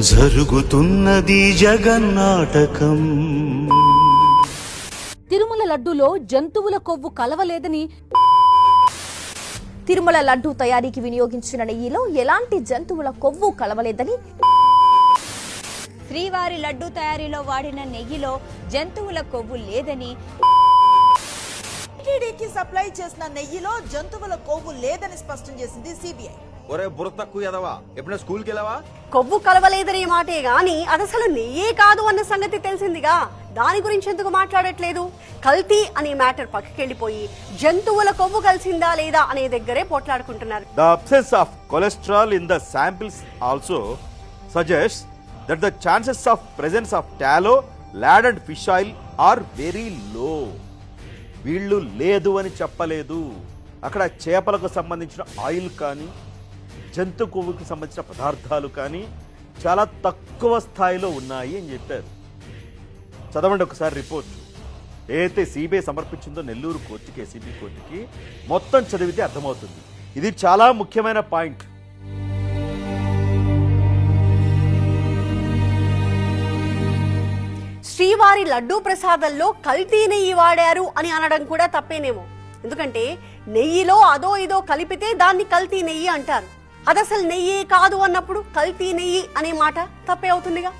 జరుగుతున్నది జగన్నాటకం. తిరుమల లడ్డూలో జంతువుల కొవ్వు కలవలేదని తిరుమల లడ్డూ తయారీకి వినియోగించిన నెయ్యిలో ఎలాంటి జంతువుల కొవ్వు కలవలేదని శ్రీవారి లడ్డూ తయారీలో వాడిన నెయ్యిలో జంతువుల కొవ్వు లేదని టీడీకి సప్లై చేసిన నెయ్యిలో జంతువుల కొవ్వు లేదని స్పష్టం చేసింది సిబిఐ. ఒరే బుర్ర తక్కువ ఎదవా ఎప్పుడైనా స్కూల్కి వెళ్ళావా? కొవ్వు కలవలేదనే మాటే గాని అది అసలు నెయ్యే కాదు అన్న సంగతి తెలిసిందిగా. దాని గురించి ఎందుకు మాట్లాడట్లేదు? కల్తీ అనే మ్యాటర్ పక్కకెళ్ళిపోయి జంతువుల కొవ్వు కలిసిందా లేదా అనే దగ్గరే పోట్లాడుకుంటున్నారు. The absence of cholesterol in the samples also suggests that the chances of presence of tallow, lard and fish oil are very low. వీళ్ళు లేదు అని చెప్పలేదు. అక్కడ చేపలకు సంబంధించిన ఆయిల్ కానీ జంతు కొవ్వుకి సంబంధించిన పదార్థాలు కానీ చాలా తక్కువ స్థాయిలో ఉన్నాయి అని చెప్పారు. చదవండి ఒకసారి రిపోర్ట్. ఏదైతే సిబిఐ సమర్పించిందో నెల్లూరు కోర్టుకి ఏసీబీ కోర్టుకి మొత్తం చదివితే అర్థమవుతుంది. ఇది చాలా ముఖ్యమైన పాయింట్. శ్రీవారి లడ్డూ ప్రసాదంలో కల్తీ నెయ్యి వాడారు అని అనడం కూడా తప్పేనేమో. ఎందుకంటే నెయ్యిలో అదో ఇదో కలిపితే దాన్ని కల్తీ నెయ్యి అంటారు. అది అసలు నెయ్యే కాదు అన్నప్పుడు కల్తీ నెయ్యి అనే మాట తప్పే అవుతుందిగా.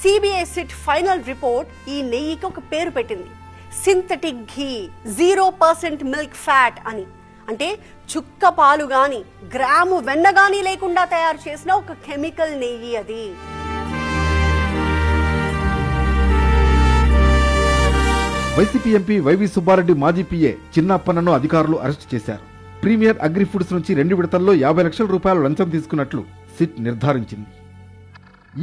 సిబిఐ సిట్ ఫైనల్ రిపోర్ట్ ఈ నెయ్యికి ఒక పేరు పెట్టింది. Synthetic ghee zero percent milk fat అని. అంటే చుక్క పాలు గాని గ్రాము వెన్న గాని లేకుండా తయారు చేసిన ఒక కెమికల్ నెయ్యి అది. వైసీపీ ఎంపీ వైవి సుబ్బారెడ్డి మాజీ పిఏ చిన్నప్పన్నను అధికారులు అరెస్ట్ చేశారు. ప్రీమియర్ అగ్రి ఫుడ్స్ నుంచి రెండు విడతల్లో యాభై లక్షల రూపాయలు లంచం తీసుకున్నట్లు సిట్ నిర్ధారించింది.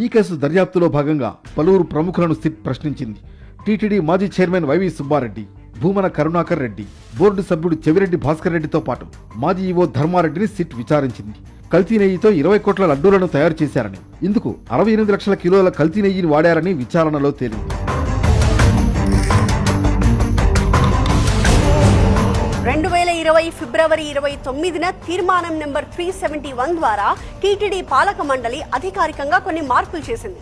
ఈ కేసు దర్యాప్తులో భాగంగా పలువురు ప్రముఖులను సిట్ ప్రశ్నించింది. టీటీడీ మాజీ chairman YV Subba Reddy Bhumana Karunakar Reddy board సభ్యుడు చెవిరెడ్డి భాస్కర్ రెడ్డితో పాటు మాజీ ఈవో ధర్మారెడ్డిని సిట్ విచారించింది. కల్తీ నెయ్యితో ఇరవై కోట్ల లడ్డూలను తయారు చేశారని ఇందుకు అరవై ఎనిమిది లక్షల కిలోల కల్తీ నెయ్యిని వాడారని విచారణలో తేలింది. ఇరవై ఫిబ్రవరి ఇరవై తొమ్మిదిన తీర్మానం నెంబర్ త్రీ సెవెంటీ వన్ ద్వారా టీటీడీ పాలక మండలి అధికారికంగా కొన్ని మార్పులు చేసింది.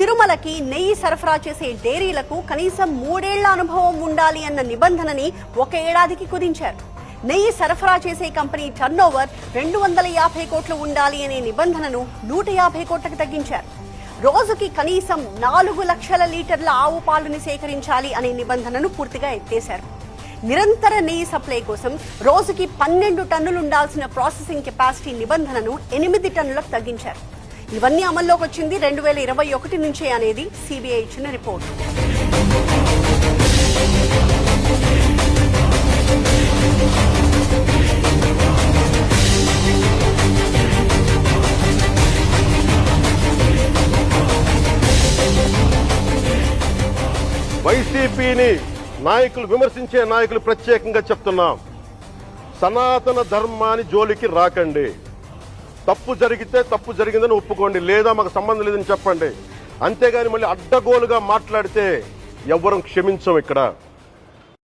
తిరుమలకి నెయ్యి సరఫరా చేసే డైరీలకు కనీసం మూడేళ్ళ అనుభవం ఉండాలి అన్న నిబంధనని ఒక ఏడాదికి కుదించారు. నెయ్యి సరఫరా చేసే కంపెనీ టర్నోవర్ రెండు వందల యాభై కోట్లు ఉండాలి అనే నిబంధనను నూట యాభై కోట్లకు తగ్గించారు. రోజుకి కనీసం నాలుగు లక్షల లీటర్ల ఆవు పాలను సేకరించాలి అనే నిబంధనను పూర్తిగా ఎత్తేశారు. నిరంతర నెయ్యి సప్లై కోసం రోజుకి పన్నెండు టన్నులు ఉండాల్సిన ప్రాసెసింగ్ కెపాసిటీ నిబంధనను ఎనిమిది టన్నులకు తగ్గించారు. ఇవన్నీ అమల్లోకి వచ్చింది రెండు వేల ఇరవై ఒకటి నుంచే అనేది సిబిఐ ఇచ్చిన రిపోర్టు. వైసీపీని నాయకులు విమర్శించే నాయకులు ప్రత్యేకంగా చెప్తున్నాం. సనాతన ధర్మాన్ని జోలికి రాకండి. తప్పు జరిగితే తప్పు జరిగిందని ఒప్పుకోండి. లేదా మాకు సంబంధం లేదని చెప్పండి. అంతేగాని మళ్ళీ అడ్డగోలుగా మాట్లాడితే ఎవ్వరం క్షమించం ఇక్కడ.